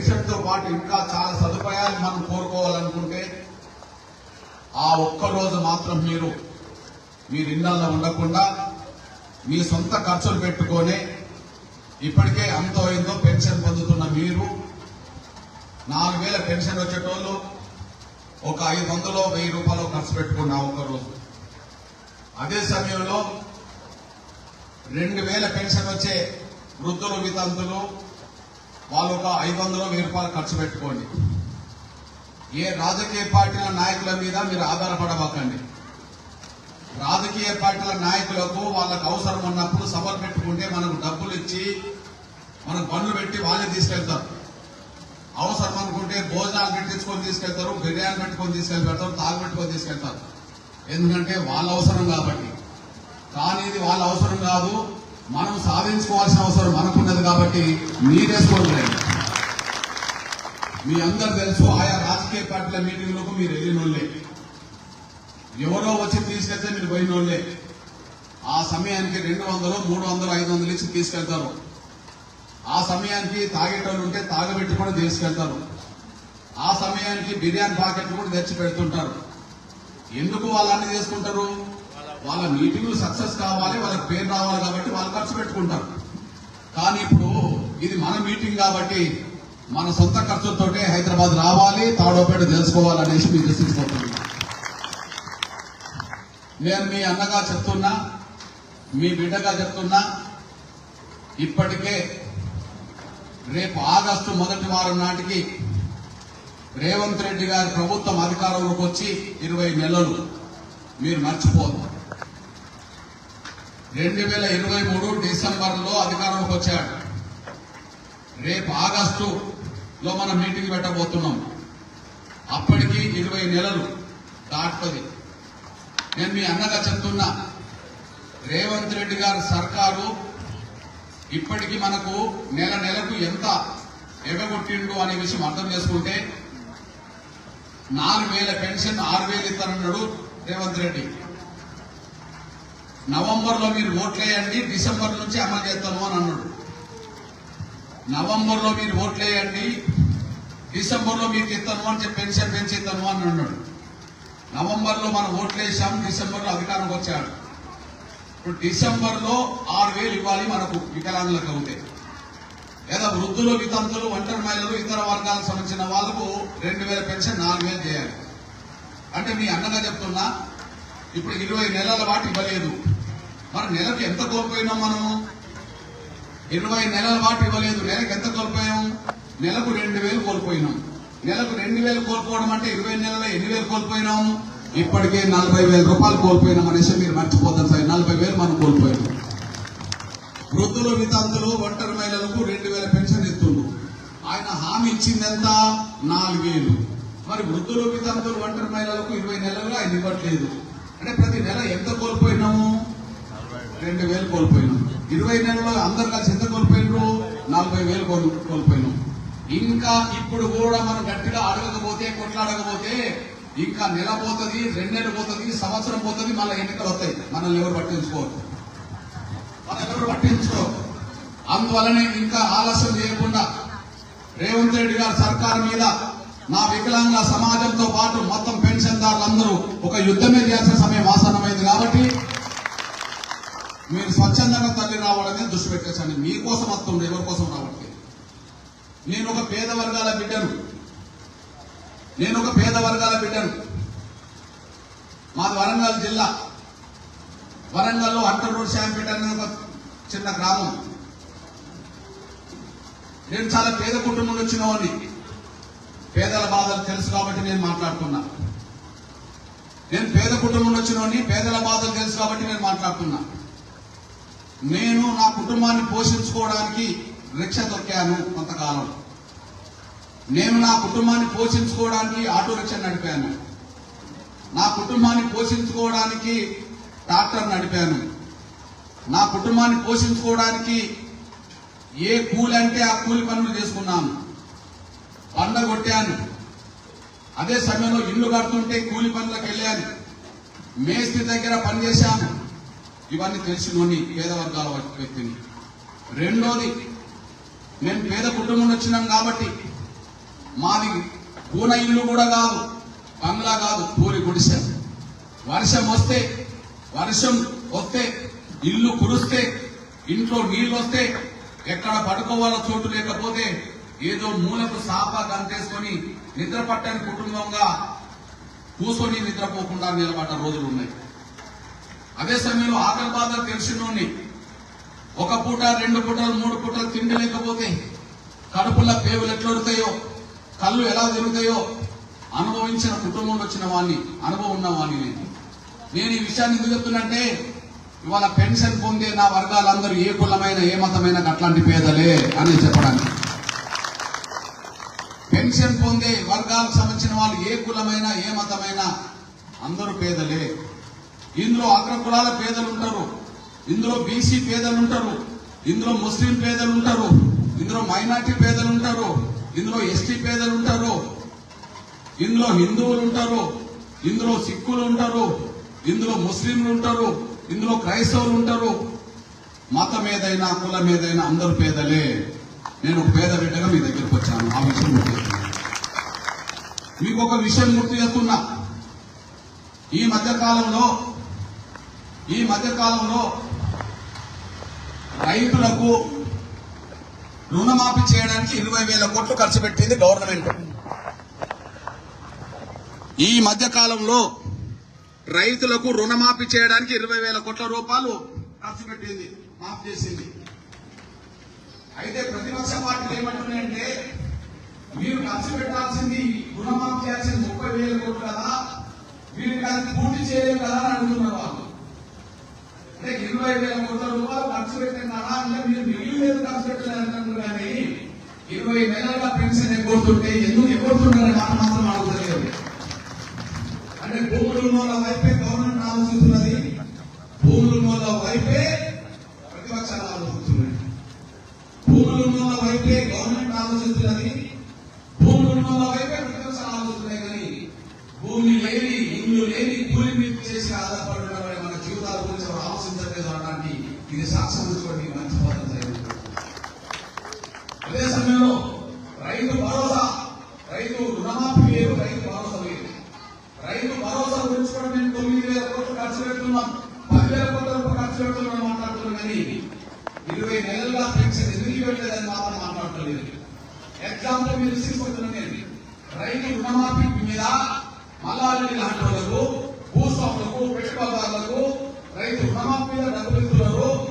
పెన్షన్తో పాటు ఇంకా చాలా సదుపాయాలు మనం కోరుకోవాలనుకుంటే ఆ ఒక్క రోజు మాత్రం మీరు మీరు ఇళ్ళలో ఉండకుండా మీ సొంత ఖర్చులు పెట్టుకొని ఇప్పటికే అంతో ఎంతో పెన్షన్ పొందుతున్న మీరు నాలుగు వేల పెన్షన్ వచ్చేటోళ్ళు ఒక ఐదు వందలు వెయ్యి రూపాయలు ఖర్చు పెట్టుకున్నా ఒక రోజు అదే సమయంలో రెండు వేల పెన్షన్ వచ్చే వృద్ధులు వితంతులు వాళ్ళు ఒక ఐదు వందలు వెయ్యి రూపాయలు ఖర్చు పెట్టుకోండి. ఏ రాజకీయ పార్టీల నాయకుల మీద మీరు ఆధారపడబాకండి రాజకీయ పార్టీల నాయకులకు వాళ్ళకు అవసరం ఉన్నప్పుడు సభలు పెట్టుకుంటే మనకు డబ్బులు ఇచ్చి మనకు బండ్లు పెట్టి వాళ్ళే తీసుకెళ్తారు. అవసరం అనుకుంటే భోజనాలు పెట్టించుకొని తీసుకెళ్తారు బిర్యానీ పెట్టుకొని తీసుకెళ్తారు తాగు పెట్టుకొని తీసుకెళ్తారు. ఎందుకంటే వాళ్ళ అవసరం కాబట్టి. కానీ ఇది వాళ్ళ అవసరం కాదు. మనం సాధించుకోవాల్సిన అవసరం మనకున్నది కాబట్టి మీరేసుకోండి మీ అందరు తెలుసు ఆయా రాజకీయ పార్టీల మీటింగ్లకు మీరు వెళ్ళినోళ్ళే. ఎవరో వచ్చి తీసుకెళ్తే మీరు పోయినోళ్ళే. ఆ సమయానికి రెండు వందలు మూడు వందలు ఐదు వందలు ఇచ్చి తీసుకెళ్తారు. ఆ సమయానికి తాగేటోళ్ళు ఉంటే తాగబెట్టి కూడా తీసుకెళ్తారు. ఆ సమయానికి బిర్యానీ పాకెట్లు కూడా తెచ్చి పెడుతుంటారు. ఎందుకు వాళ్ళు అన్ని చేసుకుంటారు? వాళ్ళ మీటింగ్లు సక్సెస్ కావాలి వాళ్ళకి పేరు రావాలి కాబట్టి వాళ్ళు ఖర్చు పెట్టుకుంటారు. కానీ ఇప్పుడు ఇది మన మీటింగ్ కాబట్టి మన సొంత ఖర్చులతోటే హైదరాబాద్ రావాలి తాడోపేట తెలుసుకోవాలనేసి మీ దర్శించుకుంటున్నాను నేను మీ అన్నగా చెప్తున్నా మీ బిడ్డగా చెప్తున్నా ఇప్పటికే రేపు ఆగస్టు మొదటి వారం నాటికి రేవంత్ రెడ్డి గారి ప్రభుత్వం అధికారంలోకి వచ్చి ఇరవై నెలలు. మీరు మర్చిపోదు రెండు వేల ఇరవై మూడు డిసెంబర్లో అధికారంలోకి వచ్చాడు. రేపు ఆగస్టులో మనం మీటింగ్ పెట్టబోతున్నాం. అప్పటికి ఇరవై నెలలు దాటుతుంది. నేను మీ అన్నగా చెప్తున్నా రేవంత్ రెడ్డి గారి సర్కారు ఇప్పటికి మనకు నెల నెలకు ఎంత ఎగగొట్టిండు అనే విషయం అర్థం చేసుకుంటే నాలుగు వేల పెన్షన్ ఆరు వేలు ఇస్తానన్నాడు రేవంత్ రెడ్డి. నవంబర్లో మీరు ఓట్లేయండి డిసెంబర్ నుంచి అమలు చేస్తాము అని అన్నాడు. నవంబర్లో మీరు ఓట్లేయండి డిసెంబర్లో మీకు ఇస్తాను అని చెప్పి పెన్షన్ పెంచి ఇస్తాను అని అన్నాడు. నవంబర్లో మనం ఓట్లేసాం డిసెంబర్లో అధికారంకి వచ్చాడు. ఇప్పుడు డిసెంబర్లో ఆరు వేలు ఇవ్వాలి మనకు వికలాంగులకు అవుతాయి లేదా వృద్ధులు వితంతులు ఒంటరి మహిళలు ఇతర వర్గాలకు సంబంధించిన వాళ్ళకు రెండు వేల పెన్షన్ నాలుగు వేలు చేయాలి. అంటే మీ అన్నగా చెప్తున్నా ఇప్పుడు ఇరవై నెలల వాటి ఇవ్వలేదు. మరి నెలకు ఎంత కోల్పోయినాం మనము? ఇరవై నెలల పాటు ఇవ్వలేదు. నెలకు ఎంత కోల్పోయాం? నెలకు రెండు వేలు కోల్పోయినాం. నెలకు రెండు వేలు కోల్పోవడం అంటే ఇరవై నెలల ఎన్ని వేలు కోల్పోయినాం? ఇప్పటికే నలభై వేల రూపాయలు కోల్పోయినాం అనేసి మీరు మర్చిపోతారు సార్. నలభై వేలు మనం కోల్పోయాం. వృద్ధులు వితంతులు ఒంటరి మహిళలకు రెండు వేల పెన్షన్ ఇస్తుండ్రు. ఆయన హామీ ఇచ్చింది ఎంత నాలుగు వేలు. మరి వృద్ధులు వితంతులు ఒంటరి మహిళలకు ఇరవై నెలలు ఆయన ఇవ్వట్లేదు. అంటే ప్రతి నెల ఎంత కోల్పోయినాము? రెండు వేలు కోల్పోయినాం. ఇరవై నెలలో అందరు కలిసి ఎంత కోల్పోయినారు? నలభై వేలు కోల్- కోల్పోయినాం. ఇంకా ఇప్పుడు కూడా మనం గట్టిగా అడగకపోతే కొట్లాడకపోతే ఇంకా నెల పోతుంది రెండు నెలలు పోతుంది సంవత్సరం పోతుంది మళ్ళీ ఎన్నికలు వస్తాయి. మనల్ని ఎవరు పట్టించుకోరు. మనం ఎవరు పట్టించుకో అందువలనే ఇంకా ఆలస్యం చేయకుండా రేవంత్ రెడ్డి గారి సర్కారు మీద నా వికలాంగ సమాజంతో పాటు మొత్తం పెన్షన్దారులందరూ ఒక యుద్ధమే చేయాల్సిన సమయం ఆసన్నమైంది కాబట్టి మీరు స్వచ్ఛందంగా తల్లి రావడమే దృష్టి పెట్టేసండి మీకోసం వస్తుండే ఎవరి కోసం రావట్లేదు. నేను ఒక పేద వర్గాల బిడ్డను. నేను ఒక పేద వర్గాల బిడ్డను. మాది వరంగల్ జిల్లా. వరంగల్లో అంటర్ రోడ్ శాంపేట అనే ఒక చిన్న గ్రామం. నేను చాలా పేద కుటుంబం వచ్చిన వాడిని పేదల బాధలు తెలుసు కాబట్టి నేను మాట్లాడుతున్నా. నేను పేద కుటుంబం వచ్చిన వాడిని పేదల బాధలు తెలుసు కాబట్టి నేను మాట్లాడుతున్నా. నేను నా కుటుంబాన్ని పోషించుకోవడానికి రిక్ష దొక్కాను కొంతకాలం. నేను నా కుటుంబాన్ని పోషించుకోవడానికి ఆటో రిక్షా నడిపాను. నా కుటుంబాన్ని పోషించుకోవడానికి ట్రాక్టర్ నడిపాను. నా కుటుంబాన్ని పోషించుకోవడానికి ఏ కూలి అంటే ఆ కూలి పనులు చేసుకున్నాను. పండ కొట్టాను. అదే సమయంలో ఇల్లు కడుతుంటే కూలి పనులకు వెళ్ళాను. మేస్త్రి దగ్గర పనిచేశాను. ఇవన్నీ తెలిసినోని పేద వర్గాల వ్యక్తిని రెండోది మేము పేద కుటుంబం వచ్చినాం కాబట్టి మాది కూన ఇల్లు కూడా కాదు బంగ్లా కాదు పూరి గుడిసె. వర్షం వస్తే వర్షం వస్తే ఇల్లు కురిస్తే ఇంట్లో నీళ్ళు వస్తే ఎక్కడ పడుకోవాలో చోటు లేకపోతే ఏదో మూలకు సాపా కంటేసుకొని నిద్ర పట్టని కుటుంబంగా కూర్చొని నిద్రపోకుండా నిలబడ్డ రోజులు ఉన్నాయి. అదే సమయంలో ఆకలి బాధ తెలిసినోని ఒక పూట రెండు పూటలు మూడు పూటలు తిండి లేకపోతే కడుపుల పేవులు ఎట్లొడతాయో కళ్ళు ఎలా తిరుగుతాయో అనుభవించిన కుటుంబంలో వచ్చిన వాడిని అనుభవం ఉన్న వాడిని నేను. నేను ఈ విషయాన్ని ఎందుకు చెప్తున్నంటే ఇవాళ పెన్షన్ పొందే నా వర్గాలందరూ ఏ కులమైన ఏ మతమైన అట్లాంటి పేదలే అని చెప్పడానికి. పెన్షన్ పొందే వర్గాలకు సంబంధించిన వాళ్ళు ఏ కులమైన ఏ మతమైన అందరూ పేదలే. ఇందులో అగ్ర కులాల పేదలు ఉంటారు ఇందులో బీసీ పేదలు ఉంటారు ఇందులో ముస్లిం పేదలు ఉంటారు ఇందులో మైనార్టీ పేదలు ఉంటారు ఇందులో ఎస్టీ పేదలు ఉంటారు ఇందులో హిందువులు ఉంటారు ఇందులో సిక్కులు ఉంటారు ఇందులో ముస్లింలు ఉంటారు ఇందులో క్రైస్తవులు ఉంటారు మతం ఏదైనా కులం ఏదైనా అందరూ పేదలే. నేను పేద బిడ్డగా మీ దగ్గరకు వచ్చాను. ఆ విషయం మీకు ఒక విషయం గుర్తు చేస్తున్నా. ఈ మధ్య కాలంలో ఈ మధ్యకాలంలో రైతులకు రుణమాఫీ చేయడానికి ఇరవై వేల కోట్లు ఖర్చు పెట్టింది గవర్నమెంట్. ఈ మధ్యకాలంలో రైతులకు రుణమాఫీ చేయడానికి ఇరవై వేల కోట్ల రూపాయలు ఖర్చు పెట్టింది మాఫ్ చేసింది. అయితే ప్రతిపక్ష పార్టీలు ఏమంటున్నాయంటే మీరు ఖర్చు పెట్టాల్సింది రుణమాఫీ చేయాల్సింది ముప్పై వేల కోట్లు కదా మీరు అది పూర్తి చేయలేదు కదా అని అడుగుతున్నారు వాళ్ళు. ఇరవై వేల కోట్ల రూపాయలు ఖర్చు పెట్టినారా అంటే మీరు మిగిలిన ఖర్చు పెట్టలేదు కానీ ఇరవై నెలలుగా పెన్షన్ ఎగ్గొడుతుంటే ఎందుకు ఎగ్గొడుతున్నారని మాట మాత్రం అడుగుతలేదు అంటే భూములు ఉన్న వైపే గవర్నమెంట్ ఆలోచిస్తున్నది భూములు ఉన్న వైపే ప్రతిపక్షాలు ఆలోచిస్తున్నాయి భూములు ఉన్న వైపే గవర్నమెంట్ ఆలోచిస్తున్నది భూములు ఉన్న వైపే ప్రతిపక్షాలు ఆలోచిస్తున్నాయి కానీ భూమి లేని ఇల్లు లేని ఇది సాక్ష్యం చూసుకోండి మంచి పదం అయింది. అదే సమయంలో రైతు భరోసా రైతు రుణమాఫీ లేదు రైతు భరోసా లేదు. రైతు భరోసా గురించి కూడా మేము తొమ్మిది వేల కోట్లు ఖర్చు పెడుతున్నాం పదివేల కోట్ల రూపాయలు ఖర్చు పెడుతున్నాం మాట్లాడుతున్నాం కానీ ఇరవై నెలలుగా పెన్షన్ ఎందుకు పెట్టలేదని మాత్రం మాట్లాడలేదు ఎగ్జాంపుల్ మీరు తీసుకుంటున్నాను రైతు రుణమాఫీ మీద మల్లారెడ్డి లాంటి వాళ్ళకు భూస్వాములకు పెట్టుబడిదారులకు రైతు రుణమాఫీ మీద డబ్బులు ఇస్తున్నారు